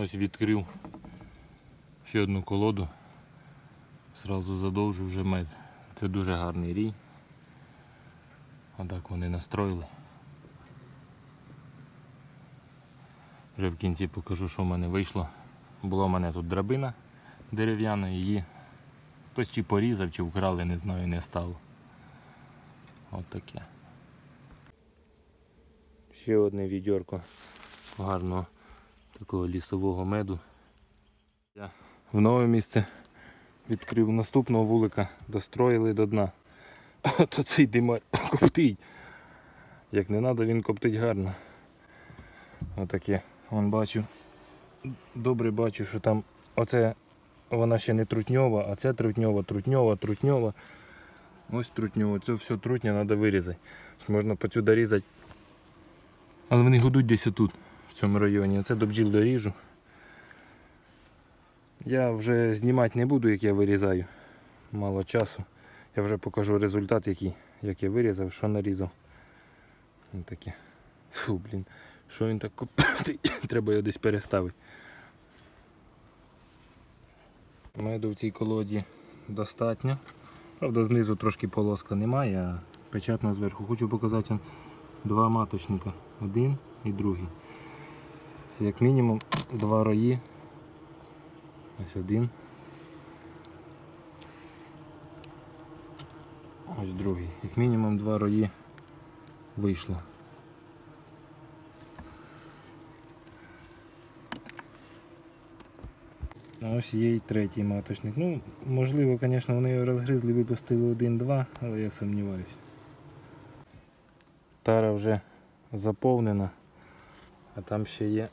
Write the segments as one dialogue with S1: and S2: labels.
S1: Ось відкрив ще одну колоду. Зразу задовжу вже мед. Це дуже гарний рій. Отак вони настроїли. Вже в кінці покажу, що в мене вийшло. Була в мене тут драбина дерев'яна, її хтось чи порізав, чи вкрали, не знаю, не стало. От таке. Ще одне відьорко гарного такого лісового меду. Я в нове місце відкрив наступного вулика, достроїли до дна. Ото цей димар коптить. Як не треба, він коптить гарно. Отаке. Вон бачу. Добре бачу, що там оце вона ще не трутньова, а це трутньова, трутньова, трутньова. Ось трутньова. Це все трутня треба вирізати. Можна по цю дорізати. Але вони гудуть десь отут, цьому районі. Оце до бджіл доріжу. Я вже знімати не буду, як я вирізаю. Мало часу. Я вже покажу результат, який, як я вирізав, що нарізав. Ось таке. Фу, блін. Що він так коптить? Треба його десь переставити. Меду в цій колоді достатньо. Правда, знизу трошки полоска немає, а печатна зверху. Хочу показати два маточника. Один і другий. Це як мінімум два рої. Ось один. Ось другий. Як мінімум два рої вийшло. Ось є і третій маточник. Ну, можливо, звісно, вони його розгризли, випустили один-два, але я сумніваюся. Тара вже заповнена, а там ще є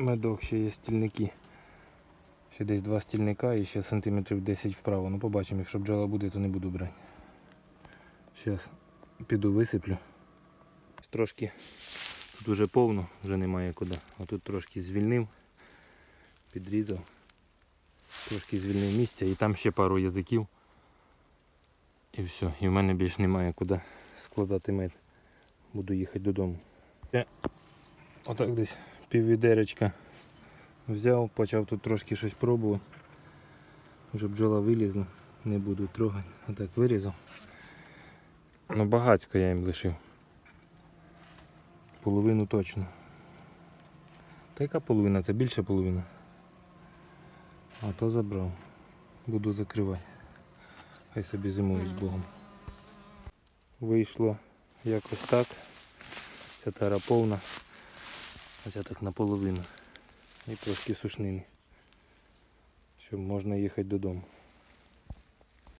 S1: медок, ще є стільники. Ще десь два стільника і ще сантиметрів 10 вправо. Ну побачимо, якщо бджола буде, то не буду брати. Зараз піду висиплю. Трошки тут вже повно, вже немає куди. А тут трошки звільнив, підрізав. Трошки звільнив місця і там ще пару язиків. І все. І в мене більше немає куди складати мед. Буду їхати додому. Отак десь піввідеречка взяв, почав тут трошки щось пробувати. Вже бджола вилізла, не буду трогати. Отак вирізав. Ну багатько я їм лишив. Половину точно. Та яка половина? Це більше половина. А то забрав. Буду закривати. Хай собі зимують з Богом. Вийшло якось так. Ця тара повна, а так наполовину. І трошки сушнини. Щоб можна їхати додому.